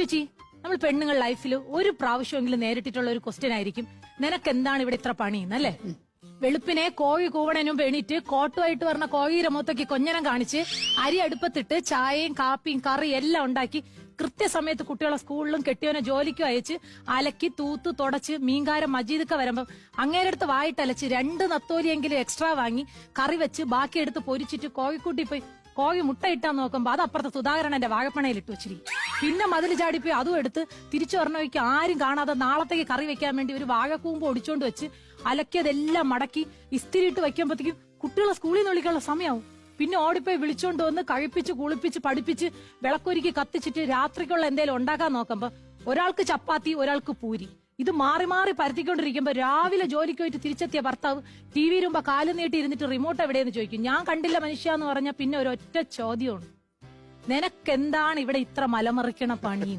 ചിഞ്ചുച്ചി നമ്മൾ പെണ്ണുങ്ങൾ ലൈഫിൽ ഒരു പ്രാവശ്യമെങ്കിലും നേരിട്ടിട്ടുള്ള ഒരു ക്വസ്റ്റ്യൻ ആയിരിക്കും. നിനക്ക് എന്താണ് ഇവിടെ ഇത്ര പണി? എന്നല്ലേ? വെളുപ്പിനെ കോഴി കൂവണനും പെണിറ്റ് കോട്ടുമായിട്ട് പറഞ്ഞ കോഴിയുടെ മുഖത്തേക്ക് കൊഞ്ഞനം കാണിച്ച് അരി അടുപ്പത്തിട്ട് ചായയും കാപ്പിയും കറിയും എല്ലാം ഉണ്ടാക്കി കൃത്യസമയത്ത് കുട്ടികളെ സ്കൂളിലും കെട്ടിയവനെ ജോലിക്കും അയച്ച് അലക്കി തൂത്ത് തുടച്ച് മീൻകാരൻ മജീദൊക്കെ വരുമ്പം അങ്ങേരടുത്ത് വായിട്ടലച്ച് രണ്ട് നത്തോലിയെങ്കിലും എക്സ്ട്രാ വാങ്ങി കറി വെച്ച് ബാക്കി എടുത്ത് പൊരിച്ചിട്ട് കോഴിക്കൂട്ടി പോയി കോഴി മുട്ട ഇട്ടാൻ നോക്കുമ്പോ അത് അപ്പുറത്തെ സുധാകരൻ എന്റെ വാഴപ്പണയിൽ ഇട്ട് വെച്ചിരിക്കും. പിന്നെ മതിൽ ചാടിപ്പോയി അതും എടുത്ത് തിരിച്ചു പറഞ്ഞ വഴിക്ക് ആരും കാണാതെ നാളത്തേക്ക് കറി വെക്കാൻ വേണ്ടി ഒരു വാഴക്കൂമ്പ് ഒടിച്ചോണ്ട് വെച്ച് അലക്കിയതെല്ലാം മടക്കി ഇസ്തിരി ഇട്ട് വെക്കുമ്പോഴത്തേക്കും കുട്ടികളെ സ്കൂളിൽ നിന്ന് വിളിക്കാനുള്ള സമയമാവും പിന്നെ ഓടിപ്പോയി വിളിച്ചോണ്ട് വന്ന് കഴിപ്പിച്ച് കുളിപ്പിച്ച് പഠിപ്പിച്ച് വിളക്കൊരുക്കി കത്തിച്ചിട്ട് രാത്രിക്കുള്ള എന്തേലും ഉണ്ടാക്കാൻ നോക്കുമ്പോ ഒരാൾക്ക് ചപ്പാത്തി ഒരാൾക്ക് പൂരി. ഇത് മാറി മാറി പരത്തിക്കൊണ്ടിരിക്കുമ്പോ രാവിലെ ജോലിക്ക് പോയിട്ട് തിരിച്ചെത്തിയ ഭർത്താവ് ടി വി മുമ്പ് കാൽ നീട്ടി ഇരുന്നിട്ട് റിമോട്ട് എവിടെയെന്ന് ചോദിക്കും. ഞാൻ കണ്ടില്ല മനുഷ്യ എന്ന് പറഞ്ഞാൽ പിന്നെ ഒരൊറ്റ ചോദ്യമാണ്. നിനക്കെന്താണ് ഇവിടെ ഇത്ര മലമറിക്കണ പണി?